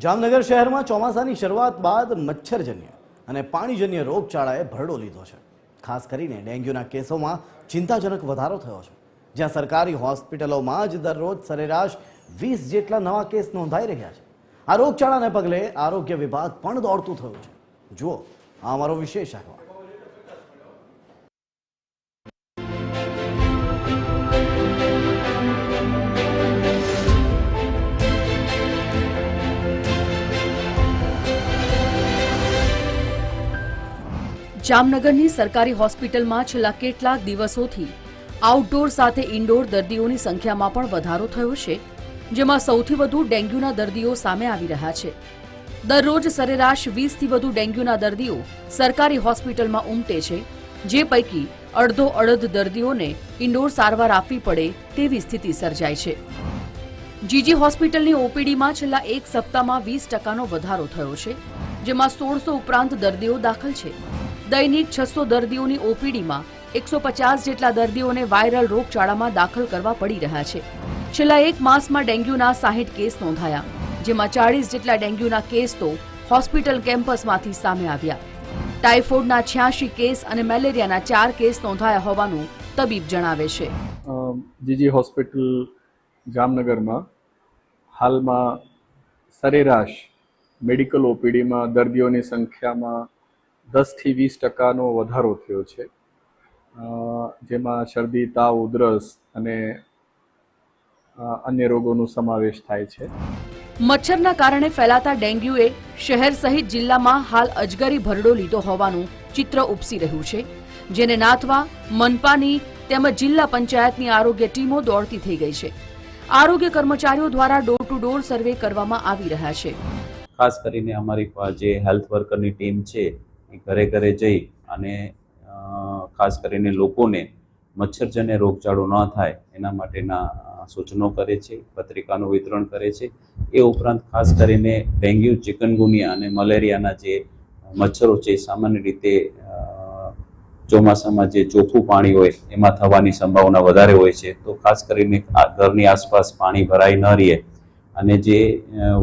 જામનગર શહેરમાં ચોમાસાની શરૂઆત બાદ મચ્છરજન્ય અને પાણીજન્ય રોગચાળાએ ભરડો લીધો છે. ખાસ કરીને ડેન્ગ્યુના કેસોમાં ચિંતાજનક વધારો થયો છે. જ્યાં સરકારી હોસ્પિટલોમાં જ દરરોજ સરેરાશ વીસ જેટલા નવા કેસ નોંધાઈ રહ્યા છે. આ રોગચાળાને પગલે આરોગ્ય વિભાગ પણ દોડતું થયું છે. જુઓ, આ અમારો વિશેષ અહેવાલ. જામનગરની સરકારી હોસ્પિટલમાં છેલ્લા કેટલાક દિવસોથી આઉટડોર સાથે ઇન્ડોર દર્દીઓની સંખ્યામાં પણ વધારો થયો છે, જેમાં સૌથી વધુ ડેન્ગ્યુના દર્દીઓ સામે આવી રહ્યા છે. દરરોજ સરેરાશ વીસથી વધુ ડેન્ગ્યુના દર્દીઓ સરકારી હોસ્પિટલમાં ઉમટે છે, જે પૈકી અડધો અડધ દર્દીઓને ઇન્ડોર સારવાર આપવી પડે તેવી સ્થિતિ સર્જાય છે. જીજી હોસ્પિટલની ઓપીડીમાં છેલ્લા એક સપ્તાહમાં વીસ ટકાનો વધારો થયો છે, જેમાં સોળસો ઉપરાંત દર્દીઓ દાખલ છે. દૈનિક છસો દર્દીઓની ઓપીડીમાં એકસો પચાસ જેટલા દર્દીઓને વાયરલ રોગચાળામાં દાખલ કરવા પડી રહ્યા છે. છેલ્લા એક માસમાં ડેન્ગ્યુના સાહીઠ કેસ નોંધાયા, જેમાં ચાળીસ જેટલા ડેન્ગ્યુના કેસ તો હોસ્પિટલ કેમ્પસમાંથી સામે આવ્યા. ટાઇફોઇડના છ્યાસી કેસ અને મેલેરિયાના ચાર કેસ નોંધાયા હોવાનું તબીબ જણાવે છે. જીજી હોસ્પિટલ જામનગરમાં હાલમાં સરેરાશ મેડિકલ ઓપીડીમાં દર્દીઓની સંખ્યામાં દસથી વીસ ટકાનો વધારો થયો છે. જેમાં શરદી તાવ ઉધરસ અને અન્ય રોગોનો સમાવેશ થાય છે. મચ્છરના કારણે ફેલાતા ડેન્ગ્યુએ શહેર સહિત જિલ્લામાં હાલ અજગરી ભરડો લીધો હોવાનું ચિત્ર ઉપસી રહ્યું છે જેને નાથવા મનપાની તેમજ જિલ્લા પંચાયતની આરોગ્ય ટીમો દોડતી થઈ ગઈ છે. આરોગ્ય કર્મચારીઓ દ્વારા ડોર ટુ ડોર સર્વે કરવામાં આવી રહ્યા છે. ખાસ કરીને અમારી જે હેલ્થ વર્કરની ટીમ છે એ ઘરે ઘરે જઈ અને ખાસ કરીને લોકોને મચ્છરજન્ય રોગચાળો ન થાય એના માટેના સૂચનો કરે છે, પત્રિકાનું વિતરણ કરે છે. એ ઉપરાંત ખાસ કરીને ડેન્ગ્યુ, ચિકનગુનિયા અને મલેરિયાના જે મચ્છરો છે સામાન્ય રીતે ચોમાસામાં જે ચોખ્ખું પાણી હોય એમાં થવાની સંભાવના વધારે હોય છે. તો ખાસ કરીને ઘરની આસપાસ પાણી ભરાઈ ન રહે અને જે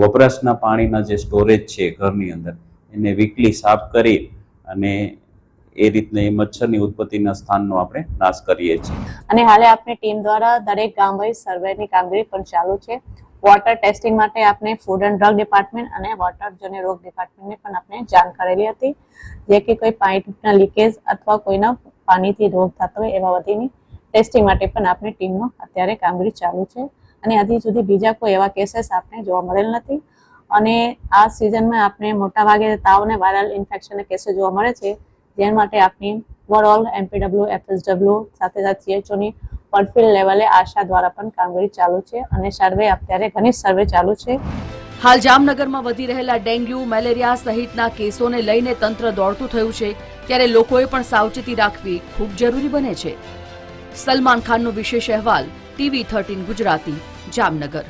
વપરાશના પાણીના જે સ્ટોરેજ છે ઘરની અંદર એને વીકલી સાફ કરી અને એ રીતના મચ્છરની ઉત્પત્તિના સ્થાનનો આપણે નાશ કરીએ છીએ. અને હાલે આપની ટીમ દ્વારા દરેક ગામ વાઇઝ સર્વેની કામગીરી પણ ચાલુ છે. વોટર ટેસ્ટિંગ માટે આપણે ફૂડ એન્ડ ડ્રગ ડિપાર્ટમેન્ટ અને વોટર જન્ય રોગ ડિપાર્ટમેન્ટને પણ આપણે જાણ કરેલી હતી. જે કે કોઈ પાઇપના લીકેજ અથવા કોઈના પાણીથી રોગ થતો હોય એવા બધીની ટેસ્ટિંગ માટે પણ આપણી ટીમનો અત્યારે કામગીરી ચાલુ છે. અને હજી સુધી બીજા કોઈ એવા કેસીસ આપણે જોવા મળેલ નથી. અને આ સિઝનમાં આપણે મોટાભાગે તાવ અને વાયરલ ઇન્ફેક્શનના કેસો જોવા મળે છે. જેના માટે આપણી ઓવરઓલ એમપીડબ્લ્યુ એફએસડબ્લ્યુ સાથે સાથે સીએચઓની પરફિલ લેવલે આશા દ્વારા પણ કામગીરી ચાલુ છે અને સર્વે અત્યારે ઘણી સર્વે ચાલુ છે. હાલ જામનગરમાં વધી રહેલા ડેન્ગ્યુ, મેલેરિયા સહિતના કેસોને લઈને તંત્ર દોડતું થયું છે. ત્યારે લોકોએ પણ સાવચેતી રાખવી ખૂબ જરૂરી બને છે. સલમાન ખાનનો વિશેષ અહેવાલ ટીવી થર્ટીન ગુજરાતી, જામનગર.